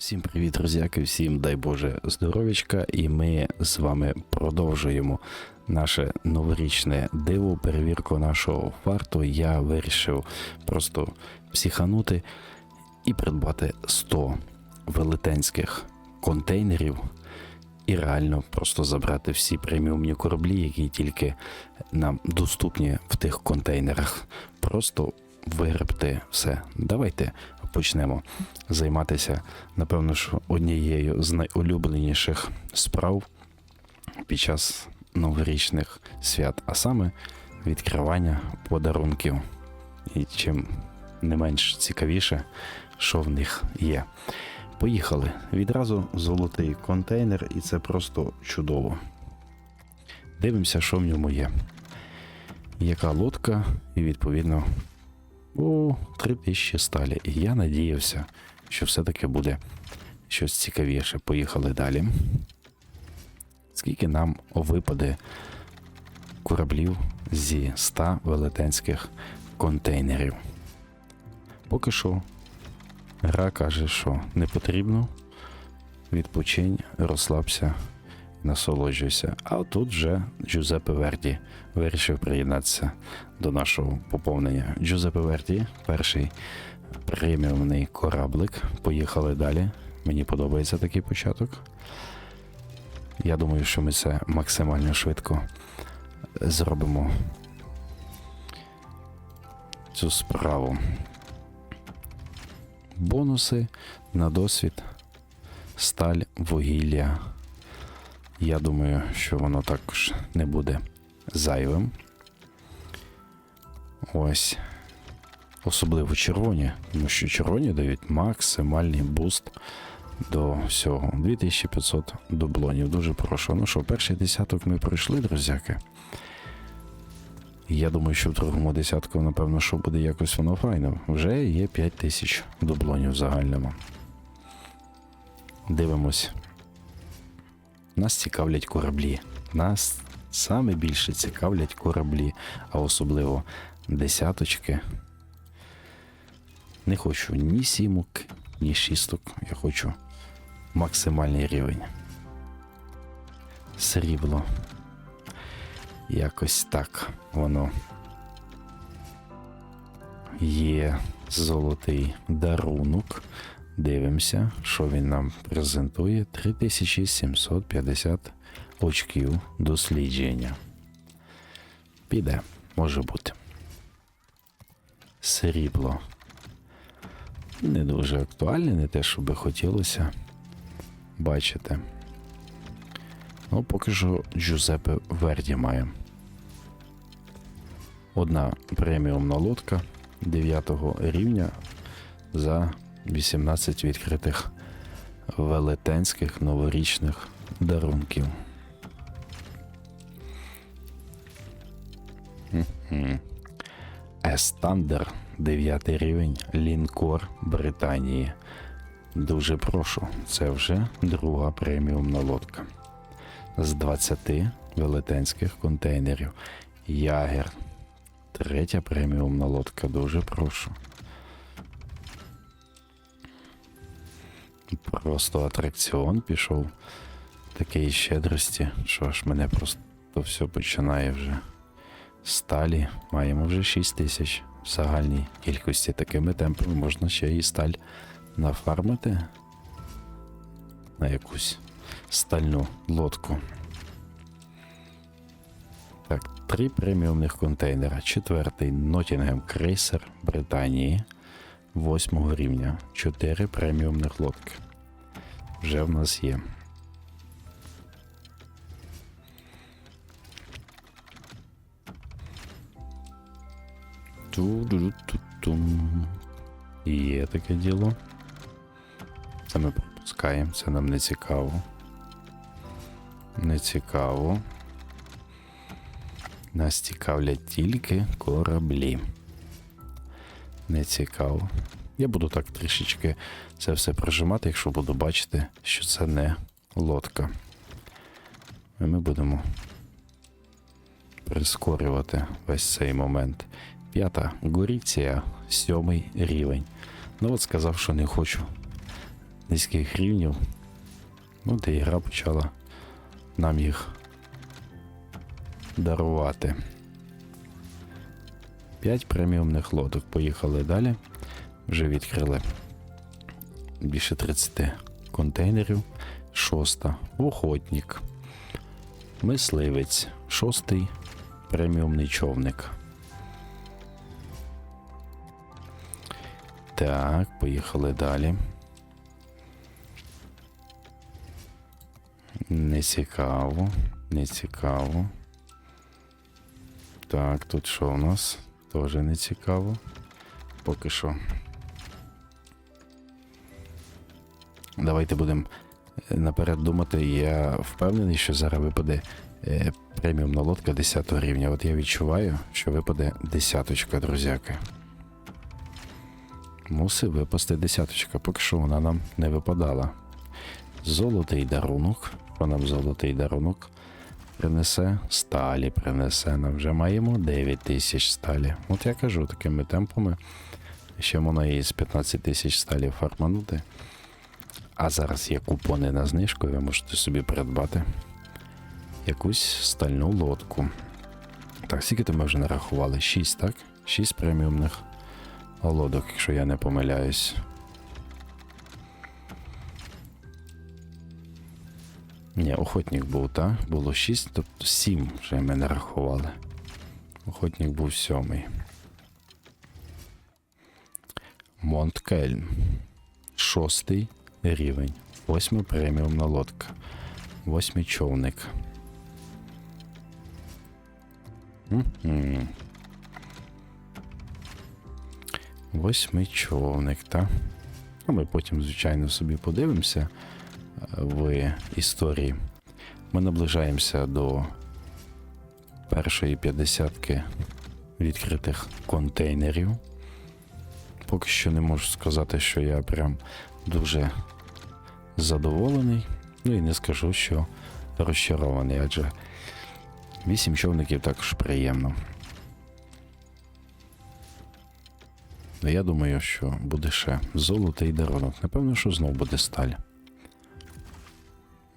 Всім привіт, друзяки, всім дай Боже здоров'ячка, і ми з вами продовжуємо наше новорічне диво, перевірку нашого фарту. Я вирішив просто психанути і придбати 100 велетенських контейнерів і реально просто забрати всі преміумні кораблі, які тільки нам доступні в тих контейнерах. Просто вигребти все. Давайте почнемо займатися, напевно, що однією з найулюбленіших справ під час новорічних свят, а саме відкривання подарунків. І чим не менш цікавіше, що в них є. Поїхали. Відразу золотий контейнер, і це просто чудово. Дивимося, що в ньому є. Яка лодка, і відповідно о, 3000 сталі. І я надіявся, що все-таки буде щось цікавіше. Поїхали далі. Скільки нам випаде кораблів зі 100 велетенських контейнерів? Поки що гра каже, що не потрібно. Відпочинь, розслабся, насолоджуйся. А тут вже Джузеппе Верді вирішив приєднатися до нашого поповнення. Джузеппе Верді, перший преміумний кораблик. Поїхали далі. Мені подобається такий початок. Я думаю, що ми це максимально швидко зробимо цю справу. Бонуси на досвід, сталь, вугілля. Я думаю, що воно також не буде зайвим. Ось. Особливо червоні, тому що червоні дають максимальний буст до всього. 2500 дублонів. Дуже прошу. Ну що, перший десяток ми пройшли, друзяки. Я думаю, що в другому десятку, напевно, що буде якось воно файно. Вже є 5000 дублонів в загальному. Дивимось. Нас цікавлять кораблі. Нас саме більше цікавлять кораблі, а особливо десяточки. Не хочу ні сімок, ні шісток. Я хочу максимальний рівень. Срібло. Якось так воно. Є золотий дарунок. Дивимося, що він нам презентує. 3750 очків дослідження. Піде, може бути. Срібло. Не дуже актуальне, не те, що би хотілося бачити. Ну, поки що Джузеппе Верді має. Одна преміумна лодка 9 рівня за 18 відкритих велетенських новорічних дарунків. Естандер 9 рівень лінкор Британії. Дуже прошу, це вже друга преміумна лодка. З 20 велетенських контейнерів. Ягер. Третя преміумна лодка. Дуже прошу. Просто атракціон пішов такої щедрості, що аж мене просто все починає вже сталі. Маємо вже 6 тисяч в загальній кількості. Такими темпами можна ще і сталь нафармити на якусь стальну лодку. Так, три преміумних контейнера. Четвертий Nottingham Крейсер Британії. Восьмого рівня. Чотири преміумних лодки. Вже в нас є. Ту-ду-ду-ту-тум. Є таке діло. Це ми пропускаємо, це нам не цікаво. Не цікаво. Нас цікавлять тільки кораблі. Не цікаво. Я буду так трішечки це все прожимати, якщо буду бачити, що це не лодка. І ми будемо прискорювати весь цей момент. П'ята Горіція, сьомий рівень. Ну от сказав, що не хочу низьких рівнів. Ну, де гра почала нам їх дарувати. 5 преміумних лодок. Поїхали далі. Вже відкрили більше 30 контейнерів. Шоста. Охотник. Мисливець. Шостий преміумний човник. Так, поїхали далі. Не цікаво, не цікаво. Так, тут що у нас? Теж не цікаво. Поки що. Давайте будемо наперед думати. Я впевнений, що зараз випаде е, преміумна лодка 10 рівня. От я відчуваю, що випаде десяточка, друзяки. Мусить випасти десяточка, поки що вона нам не випадала. Золотий дарунок. Що нам золотий дарунок принесе? Сталі принесе. Нам вже маємо 9 тисяч сталі. От я кажу, такими темпами. Ще можна і з 15 тисяч сталі фарманути. А зараз є купони на знижку, ви можете собі придбати якусь стальну лодку. Так, скільки то ми вже нарахували? 6, так? 6 преміумних лодок, якщо я не помиляюсь. Ні, охотник був, так? Було 6, тобто 7 вже ми нарахували. Охотник був сьомий. Монткельм. Шостий рівень. Восьмий преміумна лодка. Восьмий човник. Мгм. Восьмий човник, так? Ну, ми потім, звичайно, собі подивимося в історії. Ми наближаємося до першої п'ятдесятки відкритих контейнерів. Поки що не можу сказати, що я прям дуже задоволений. Ну і не скажу, що розчарований, адже вісім човників також приємно. Ну, Я думаю, що буде ще золотий дарунок. Напевно, що знов буде сталь.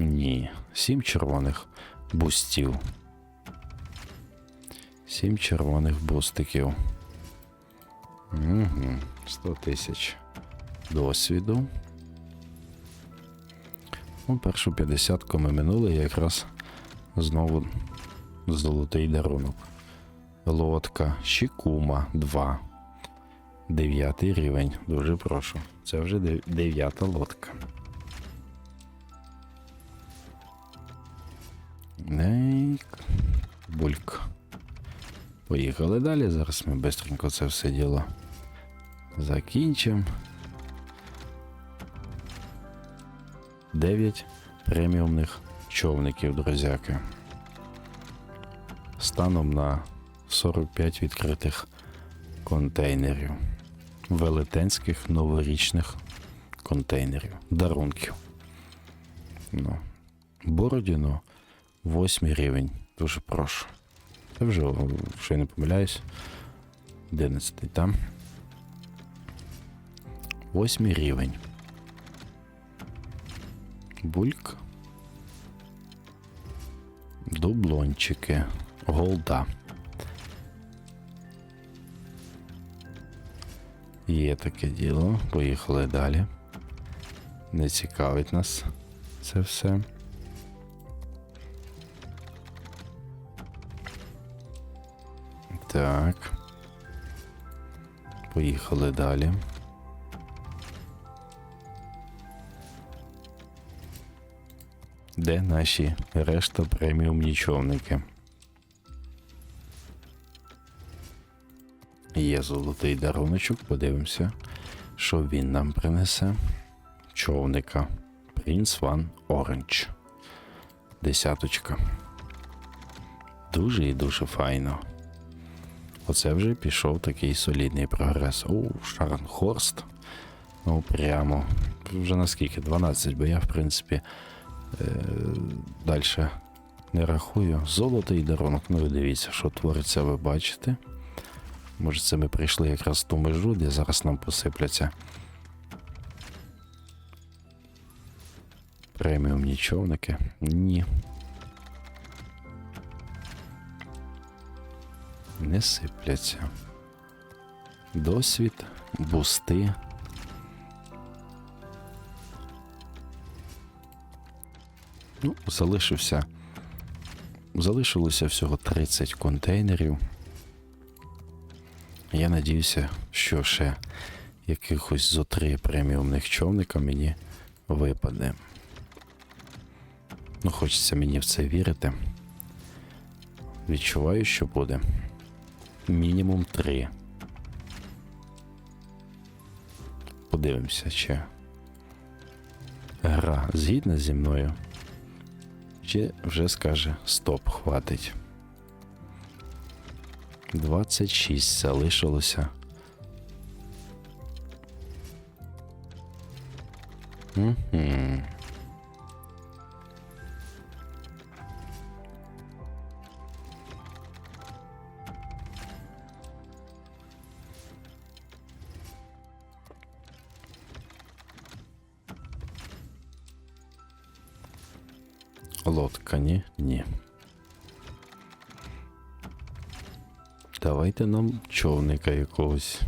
Ні, сім червоних бустів. Сім червоних бустиків. Угу, 100 тисяч досвіду. Ну, першу 50 ми минули, якраз знову золотий дарунок. Лодка Шікума 2. Дев'ятий рівень. Дуже прошу. Це вже дев- дев'ята лодка. Бульк. Поїхали далі. Зараз ми швидко це все діло закінчимо. 9 преміумних човників, друзяки. Станом на 45 відкритих контейнерів. Велетенських новорічних контейнерів. Дарунків. Ну. Бородіно 8 рівень. Дуже прошу. Це вже, якщо я не помиляюсь. 11 там. 8 рівень. Бульк. Дублончики. Голда. Є таке діло. Поїхали далі. Не цікавить нас це все. Так. Поїхали далі. Де наші решта преміумні човники? Є золотий даруночок, подивимося, що він нам принесе. Човника. Принц Ван Оранж. Десяточка. Дуже і дуже файно. Оце вже пішов такий солідний прогрес. О, Шарнхорст. Ну, прямо. Вже наскільки? 12, бо я, в принципі, е, далі не рахую. Золотий дарунок. Ну, ви дивіться, що твориться, ви бачите. Може, це ми прийшли якраз в ту межу, де зараз нам посипляться Преміумні човники? Ні. Не сипляться. Досвід, бусти. Ну, залишився. Залишилося всього 30 контейнерів. Я надіюся, що ще якихось зо три преміумних човника мені випаде. Ну, хочеться мені в це вірити. Відчуваю, що буде. Мінімум три. Подивимося, чи гра згідна зі мною. Чи вже скаже стоп, хватить. 26 залишилося. Угу. Лодка, ні? Ні. Давайте нам човника якогось.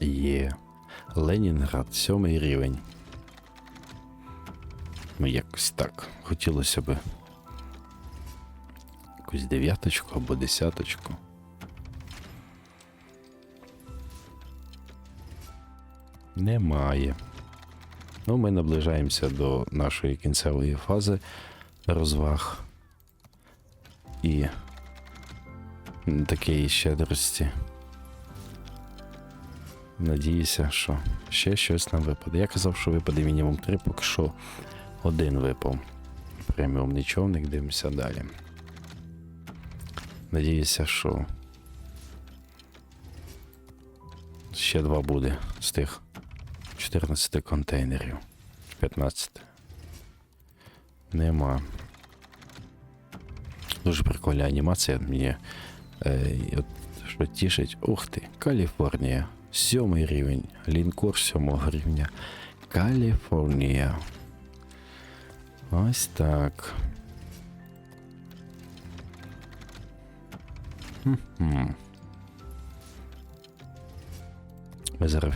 Є. Ленінград, сьомий рівень. Ну, якось так. Хотілося б якусь дев'яточку або десяточку. Немає. Ну, ми наближаємося до нашої кінцевої фази розваг і такої щедрості. Надіюся, що ще щось нам випаде. Я казав, що випаде мінімум три, поки що один випав. Преміумний човник, дивимося далі. Надіюся, що ще два буде з тих 14 контейнерів. 15. Нема. Дуже прикольна анімація мені. Е, от, що тішить. Ух ти, Каліфорнія. Сьомий рівень. Лінкор сьомого рівня. Каліфорнія. Ось так. Хм-хм. Ми зараз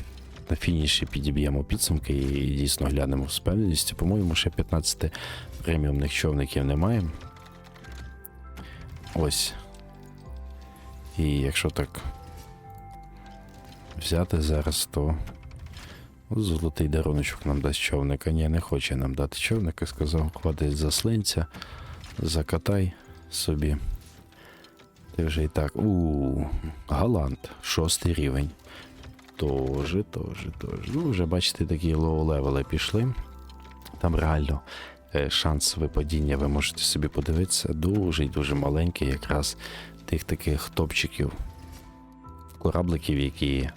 на фініші підіб'ємо підсумки і дійсно глянемо з певністю. По-моєму, ще 15 преміумних човників немає. Ось. І якщо так взяти зараз, то золотий даруночок нам дасть човника. Ні, не хоче нам дати човника, сказав, хватить заслинця, закатай собі. Ти вже і так. У Галант, шостий рівень. Тоже, тоже, тоже. Ну, вже бачите, такі лоу-левели пішли. Там реально е, шанс випадіння, ви можете собі подивитися, дуже і дуже маленький, якраз тих таких топчиків, корабликів, які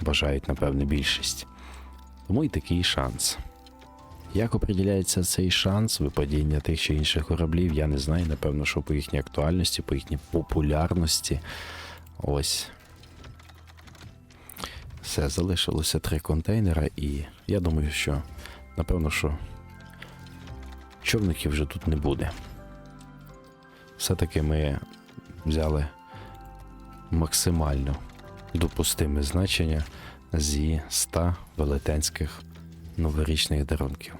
бажають, напевне, більшість. Тому і такий шанс. Як определяється цей шанс випадіння тих чи інших кораблів, я не знаю. Напевно, що по їхній актуальності, по їхній популярності. Ось. Все, залишилося три контейнера, і я думаю, що напевно, що човників вже тут не буде. Все-таки ми взяли максимально допустиме значення зі 100 велетенських новорічних дарунків.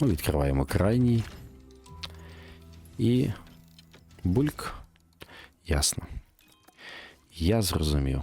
Ну, відкриваємо крайній. І бульк. Ясно. Я зрозумів.